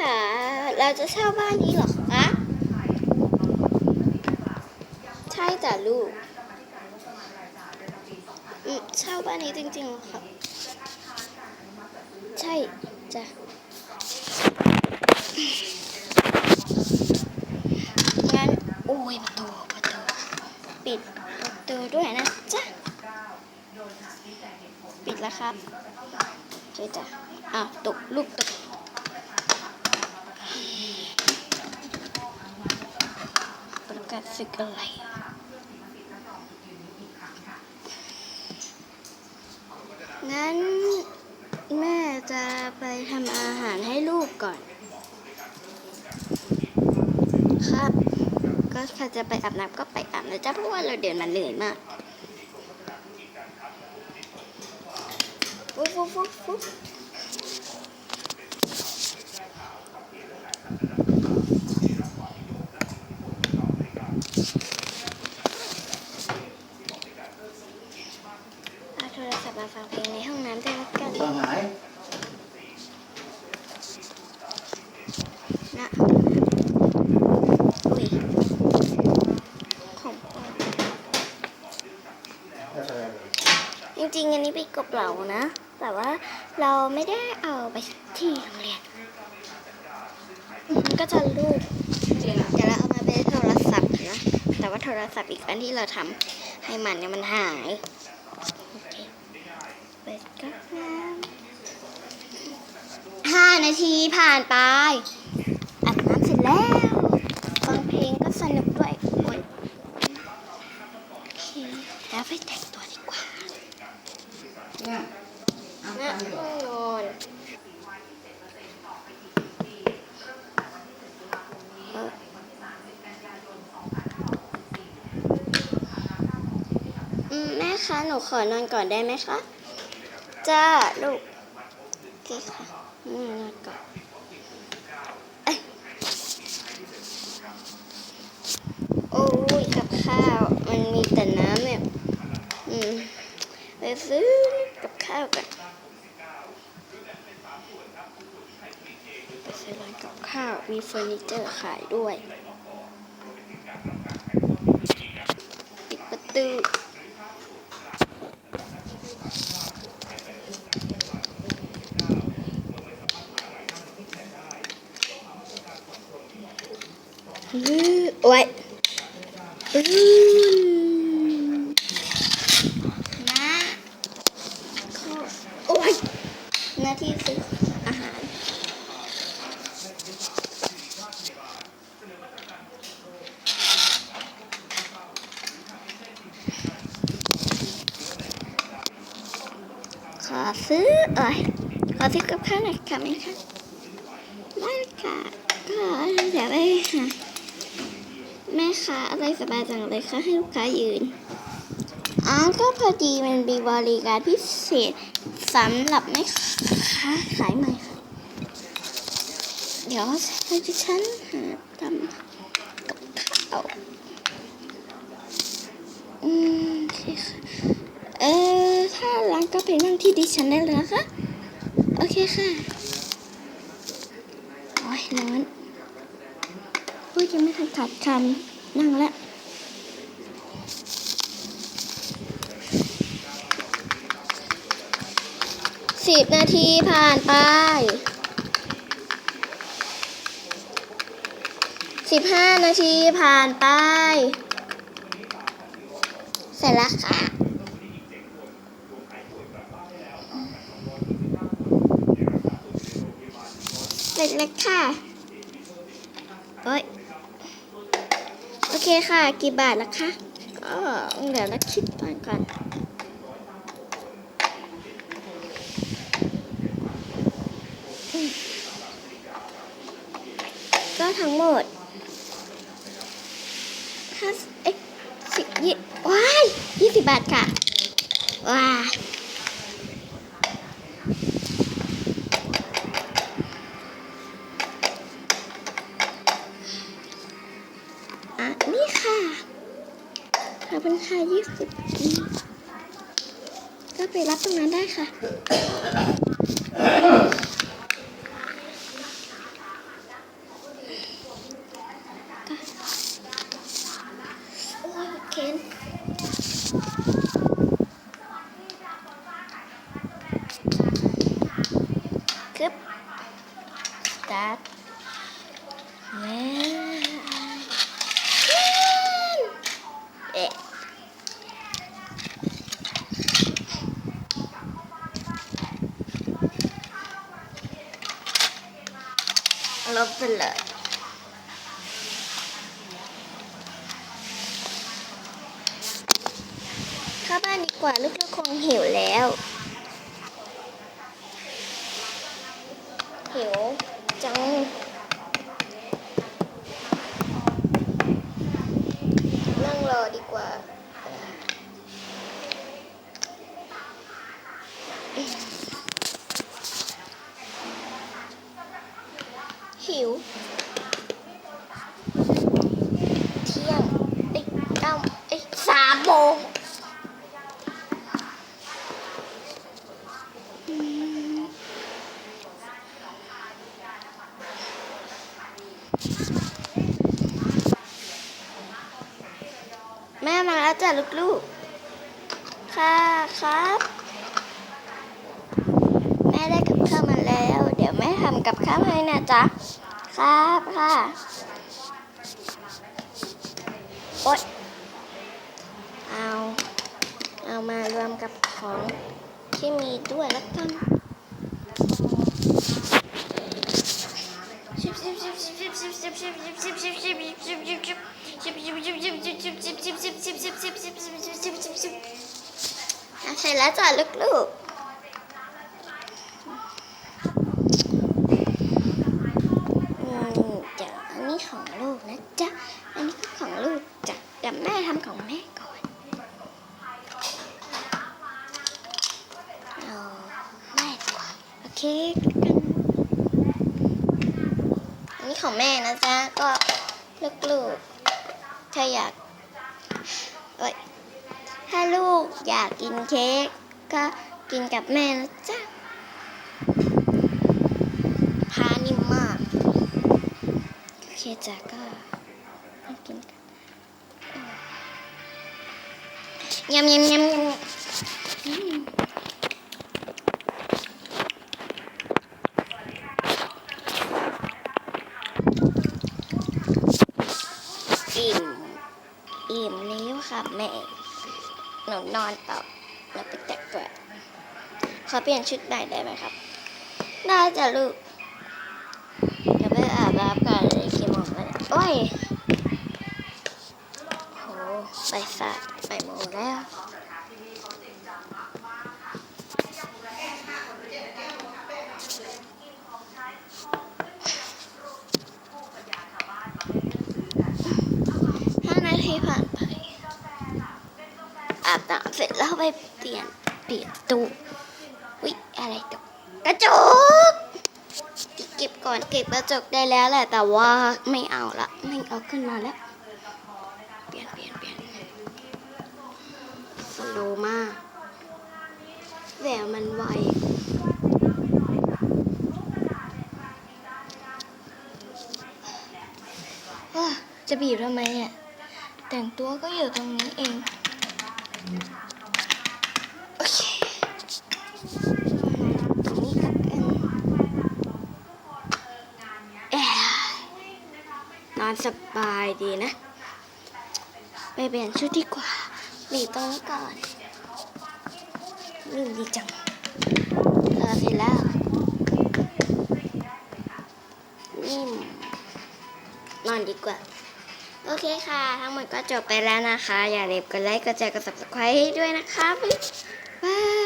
ค่ะ เราจะเช่าบ้านนี้หรอคะ ใช่จ้ะลูก อืมเช่าบ้านนี้จริงๆหรอครับ ใช่จ้ะงั้นโอ้ยประตูประตูปิดประตูด้วยนะจ๊ะ ปิดแล้วครับใช่จ้ะอ้าวตกลูกตก ประ กาศศึกอะไรงั้นแม่จะไปทำอาหารให้ลูกก่อน ครับ ก็ถ้าจะไปอาบน้ำก็ไปอาบนะจ๊ะเพราะว่าเราเดินมาเหนื่อยมากฟุ๊บฟุ๊บฟุ๊บฟุ๊บเอาโทรศัพท์มาฟังเพลงในห้องน้ำด้วยละกัน สหาย นะอุ้ยของพ่อ ถ้าแสดง จ ริง ๆ อันนี้เป็นกบเหลานะ แต่ว่าเราไม่ได้เอาไปที่โรงเรียน มันก็จะรูปเดี๋ยวเราเอามาเป็นโทรศัพท์นะ แต่ว่าโทรศัพท์อีกอันที่เราทำให้มันเนี่ยมันหายโอเคเปิดก๊อกน้ำห้านาทีผ่านไปอาบน้ำเสร็จแล้ว ฟังเพลงก็สนุกด้วยโอ้ยโอเคแล้วไปแต่งตัวดีกว่า เนี่ยเอาหน้าตังค์ดีกห้ว่าองนอนแม่คะ หนูขอนอนก่อนได้ไหมคะ จ้า ลูก โอเคค่ะอืมนอนก่อนโอ้ยกับข้าว มันมีแต่น้ำเนี่ย อืม ไปซื้อ ข้าวกันไปซื้อร้านกับข้าว มีเฟอร์นิเจอร์ขายด้วย ปิดประตูลื้อโอ้ยอืมนะข้อโอ้ยหน้า ที่ซื้ออาหาร ขอซื้อเอ้ยขอซื้อกับข้าวหน่อยค่ะแม่ค่ะได้ค่ะก็เดี๋ยวไปหาแม่ค้าอะไรสบายจังเลยค่ะให้ลูกค้ายืน ก็พอดีมันมีบริการพิเศษสำหรับแม่ค้าขายใหม่ค่ะ เดี๋ยวให้ดิฉันหาทำกับข้าวอืมเคค่ะเออถ้าร้านก็ไปนั่งที่ดิฉันได้เลยนะคะ โอเคค่ะโอ้ยร้อนพูดยังไม่ทันขาดคำนั่งแล้ว สิบนาทีผ่านไปสิบห้านาทีผ่านไป เสร็จแล้วค่ะ เล็กๆค่ะโอ้ยโอเคค่ะ กี่บาทละคะก็เดี๋ยวเราคิดก่อนก่อนอืมก็ ทั้งหมดห้าเอ๊ะสิบยี่ว้ายยี่สิบบาทค่ะ ว้าอะนี่ค่ะขอบคุณค่ะยี่สิบก็ไปรับตรงนั้นได้ค่ะ คลิบตัดเอ๊ะลบไปเลยเข้าบ้านดีกว่าลูกๆคงหิวแล้ว หิวจัง นั่งรอดีกว่า หิว เที่ยงเอ้ยเก้าเอ้ยสามโมงอืมแม่มาแล้วจ้ะลูกๆ ค่ะครับ แม่ได้กับข้าวมาแล้ว เดี๋ยวแม่ทำกับข้าวให้นะจ๊ะ ครับค่ะโอ๊ยเอา เอามารวมกับของที่มีด้วยแล้วกันอะเสร็จแล้วจ้ะลูกๆอืมเดี๋ยวอั นี้ของลูกนะจ๊ะ อันนี้ก็ของลูกจ้ะเดี๋ยวแม่ทำของแม่ก่อนเอาแม่ดีกว่าโอเคกันอันนี้ของแม่นะจ๊ะ ก็ลูกๆถ้าอยากเอ้ยถ้าลูกอยากกินเค้กก็กินกับแม่นะจ๊ะพานิ่มมาก โอเค จ้ะก็มากินกันยำยำยำยำอิ่ม อิ่มแล้วค่ะแม่หนูนอนต่อแล้วไปแต่งตัวขอเปลี่ยนชุดใหม่ได้ไหมครับ ได้จ้ะลูก เดี๋ยวไปอาบน้ำกันเลยกี่โมงแล้วเนี่ย โอ้ยโหไปสาไปโมงแล้ว ห้านาทีผ่านไปอาบน้ำเสร็จแล้วไปเปลี่ยนเปลี่ยนตู้วิอะไรตกกระจก เก่อนเก็บกระจกได้แล้วแหละ แต่ว่าไม่เอาละไม่เอาขึ้นมาแล้ว เปลี่ยนเปลี่ยนเปลี่ยนสโลมากแหววมันไวจะบีบทำไมเนี่ยแต่งตัวก็อยู่ตรงนี้เอง โอเคตรงนี้กับกัน แอะ นอนสบายดีนะ ไปเปลี่ยนชุดดีกว่าหลีตรงนี้ก่อนนิ่ดีจังเออเสร็จแล้วนิ่มนอนดีกว่า โอเคค่ะ ทั้งหมดก็จบไปแล้วนะคะ อย่าลืมกดไลค์กดแชร์กด subscribe ให้ด้วยนะคะบ๊ายบาย